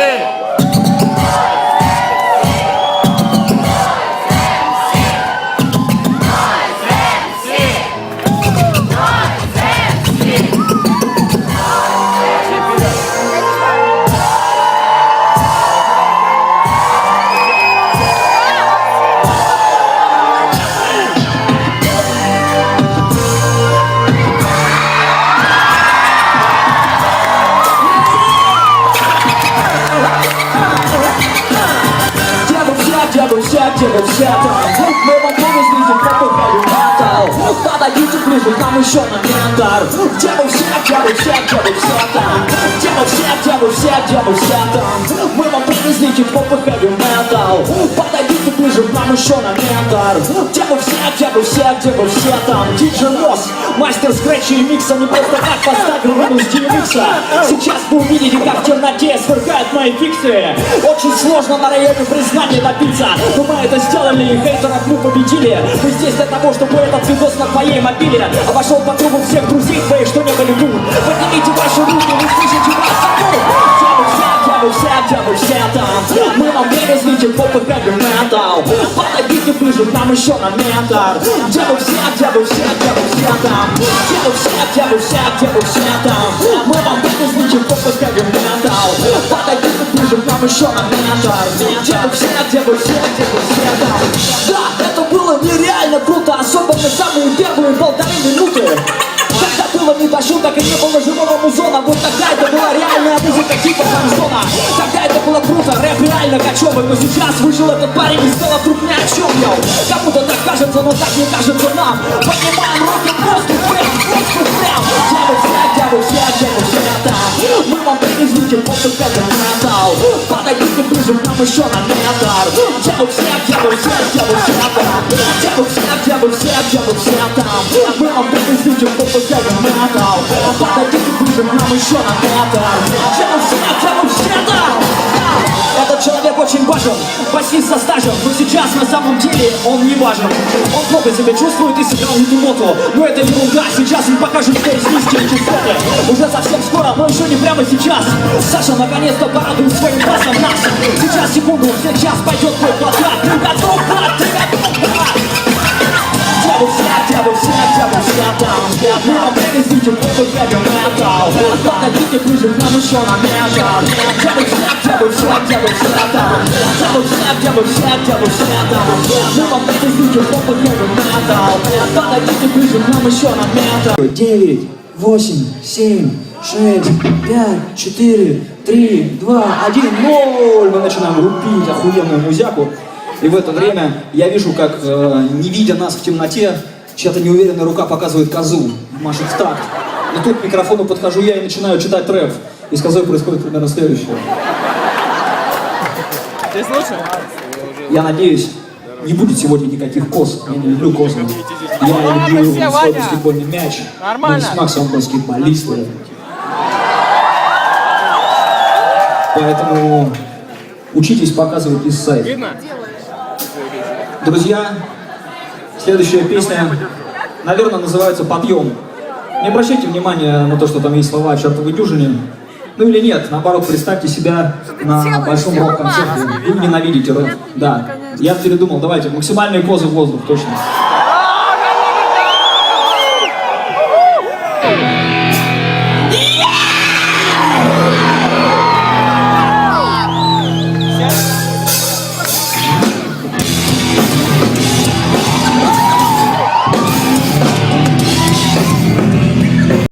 Где вы все, где вы все там? Мы вам привезли попугаю металл Подойдите ближе, нам еще на ментар Где вы все, где вы все, где вы все там? Где вы все, где вы все, где вы все там? Мы вам привезли попугаю металл Подойдите ближе, нам еще на ментар Где вы все, где вы все, где вы все там? Диджей Мосс, мастер скретча и микса Не просто так поставил руну с DMX Сейчас вы увидите, как в темноте свергают мои фиксы. Очень сложно на районе признания добиться. Но мы это сделали, и хейтеров мы победили. Мы здесь для того, чтобы этот видос на твоей мобиле Обошел по кругу всех друзей твоих, что не были тут. Поднимите ваши руки, вы слышите вас Где вы все, где вы все, где вы все хип-хоп и хэви метал Подойдите ближе, нам еще на метр Где вы все, где вы все, где вы все там? Где вы все, где вы все, где вы все там? Мы вам хип-хоп и хэви метал Подойдите ближе, нам еще на метр Где вы все, где вы все, где вы все там? Да, это было нереально круто Особенно самые первые полторы минуты было не до шуток и не было живого музона. Вот тогда это была реальная музыка типа Самсона Тогда это было круто, рэп реально кочевый Но сейчас вышел этот парень и стал вдруг ни о чем я Кому-то так кажется, но так не кажется нам. Поднимаем руки в воздух, прям, в воздух прям Где вы все, где вы все, где вы все там? Мы вам привезли воздух, это металл Подойдите ближе, нам еще на метр Где вы все, где вы все, где вы все там? Где вы все, воздух, это металл Подойдите ближе, к нам еще на вы все там? Этот человек очень важен, почти со стажем Но сейчас на самом деле он не важен. Он плохо себя чувствует и сыграл не ту ноту. Но это ерунда, сейчас он покажет свои низкие частоты Уже совсем скоро, но еще не прямо сейчас. Саша наконец-то порадует своим басом нас. Сейчас, секунду, сейчас пойдет твой плакат привезли чертовы хэви метал Подойдите ближе к нам еще на метр Где вы все, где вы все, где вы все там? Где вы все, где вы все, где вы все там? Мы вам привезли чертовы хэви метал Подойдите ближе к нам еще на метр 9, 8, 7, 6, 5, 4, 3, 2, 1, 0. Мы начинаем рубить охуенную музяку. И в это время я вижу, как, э, не видя нас в темноте, чья-то неуверенная рука показывает козу, машет в такт. И тут к микрофону подхожу я и начинаю читать рэп. И с козой происходит примерно следующее. Ты слушай? Я надеюсь, не будет сегодня никаких коз. Я не люблю коз. Я люблю свой баскетбольный мяч. Нормально. Мы с Максом баскетболисты. Поэтому учитесь показывать из сайта. Видно? Друзья, следующая песня, наверное, называется «Подъем». Не обращайте внимания на то, что там есть слова о чертовой дюжине. Ну или нет, наоборот, представьте себя на большом рок-концерте. Вы ненавидите рэп. Да. Я передумал, давайте, максимальные позы в воздух, точно.